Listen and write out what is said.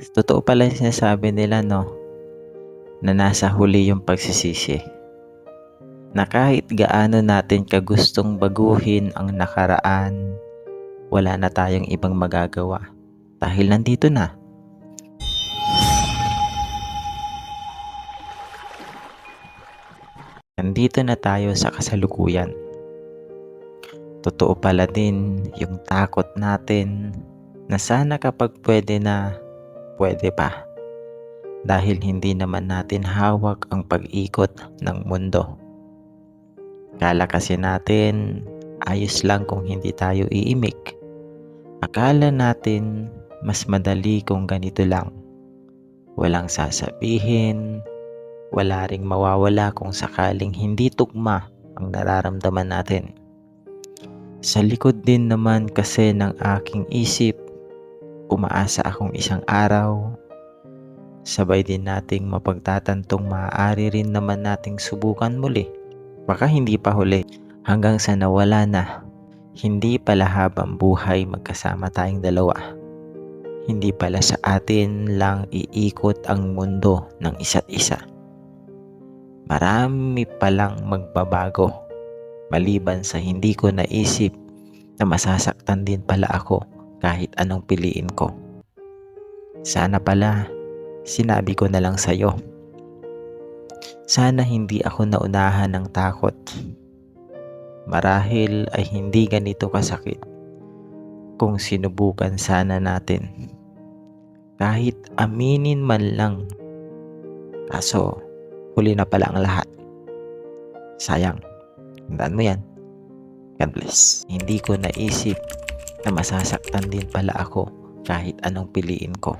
Totoo pala yung sinasabi nila, no? Na nasa huli yung pagsisisi. Na kahit gaano natin kagustong baguhin ang nakaraan, wala na tayong ibang magagawa. Dahil nandito na. Nandito na tayo sa kasalukuyan. Totoo pala din yung takot natin na sana kapag pwede na, pwede pa. Dahil hindi naman natin hawak ang pag-ikot ng mundo. Kala kasi natin ayos lang kung hindi tayo iimik. Akala natin mas madali kung ganito lang. Walang sasabihin, wala ring mawawala kung sakaling hindi tugma ang nararamdaman natin. Sa likod din naman kasi ng aking isip, umaasa akong isang araw, sabay din nating mapagtatantong maaari rin naman nating subukan muli. Baka hindi pa huli hanggang sa nawala na. Hindi pala habang buhay magkasama tayong dalawa. Hindi pala sa atin lang iikot ang mundo ng isa't isa. Marami palang magbabago maliban sa hindi ko naisip na masasaktan din pala ako kahit anong piliin ko. Sana pala sinabi ko na lang sa'yo. Sana hindi ako naunahan ng takot. Marahil ay hindi ganito kasakit kung sinubukan sana natin. Kahit aminin man lang. Kaso, huli na pala ang lahat. Sayang. Tandaan mo yan. God bless. Hindi ko naisip na masasaktan din pala ako kahit anong piliin ko.